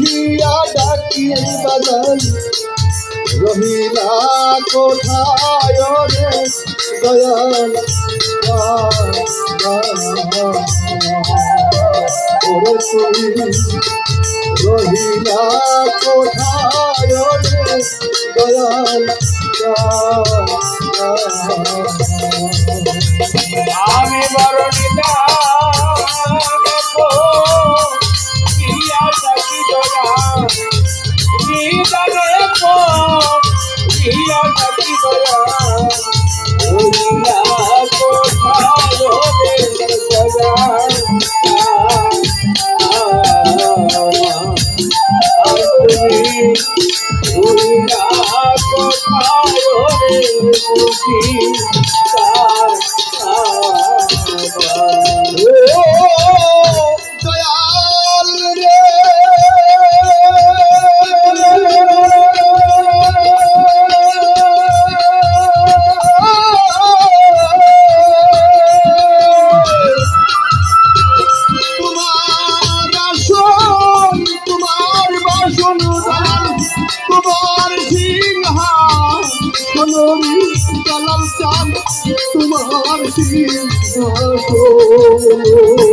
রিয়া ডাকি বাজান রহিলা কোথায় রে দয়াল ওরে তুই রহিলা আমি বড় সিংহাসন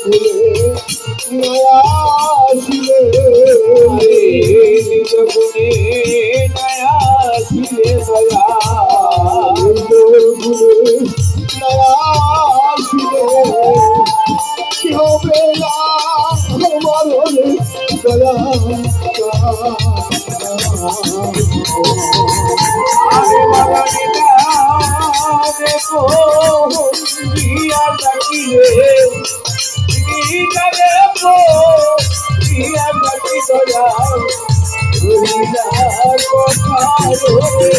ফুলে নয়া শিলে গুণে নয়া ছিলে দয়া আরে দয়া রহিলা কোথায় হবে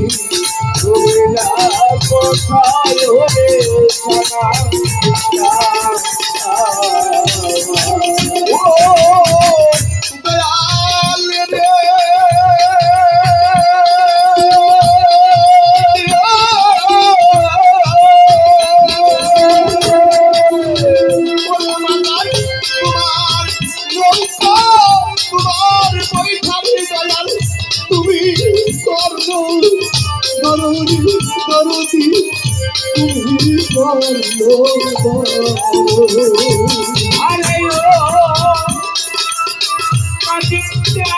তুমি রহিলা কোথায় হবে আরে ও কাটিয়া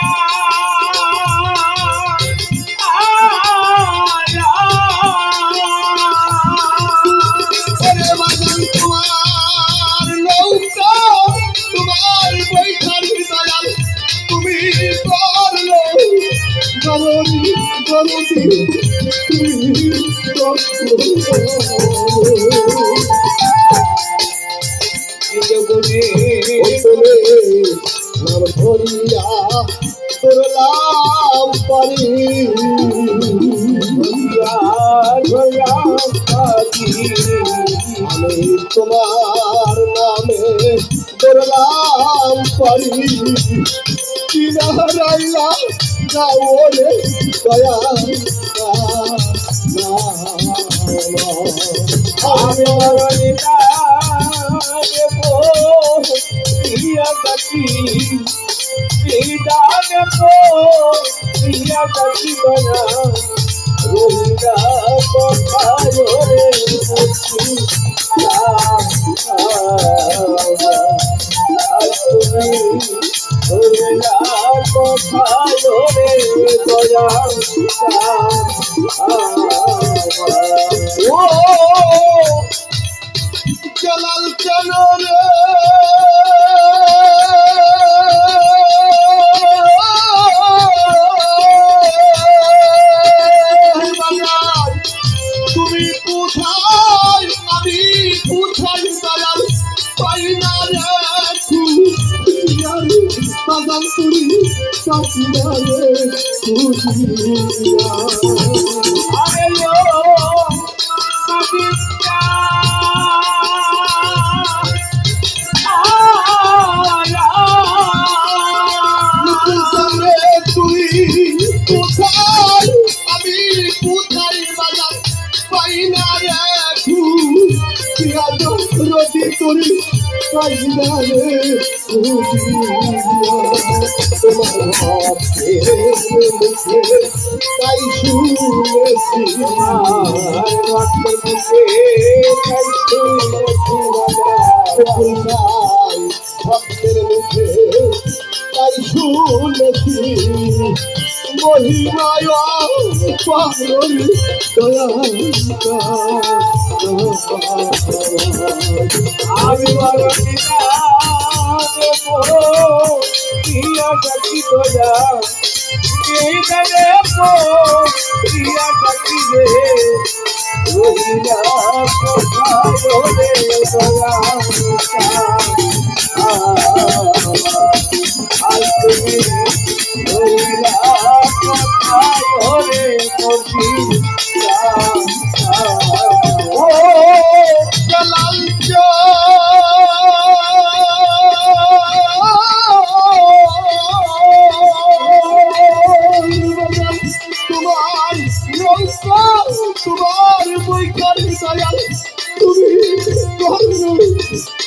ওরে বাজান নাম ধরিয়া করলাম পারি আমি তোমার নামে করলাম পারি কিনারাইলা যাওরে দয়া আমি বরণিতা দেব প্রিয়া গতি পিতা দেব প্রিয়া গতি বনা রহিলা কোথায় রে মুক্তি রহিলা কোথায় রে দয়া ও জালাল কেন রে পাখিরারে পিয়াজ রোদি তুই পাই না রে তোমার হাতে মুখে তাই শুনেছি। নাই ভক্তের মুখে তাই শুনেছি মহিমায় পাগল আমি প্রিয়া কাকি দয়া। প্রিয়া কাকি বৈখারি দয়াল তুমি করুন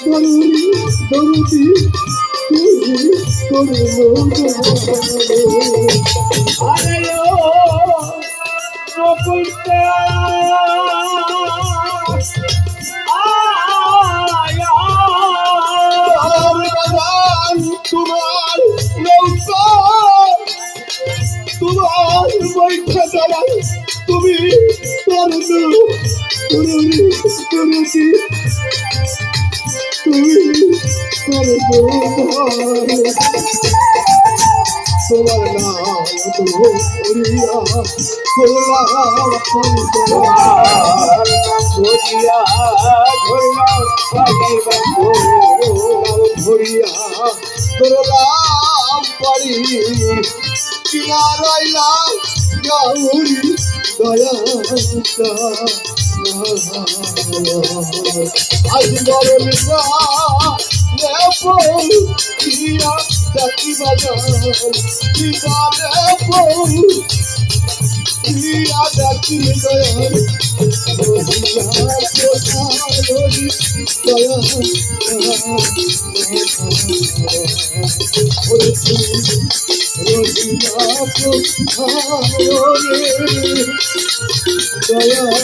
করুন দরুদি তুমি তোমার নাম ধরিয়া করলাম ধরিয়া ধরলা পাগি বন্ধু ধরিয়া করলাম পারি কিনা রইলা দয়া আজ গরম কিয়া জাতি বাজার কিয়া জাতি দয়া দয়াল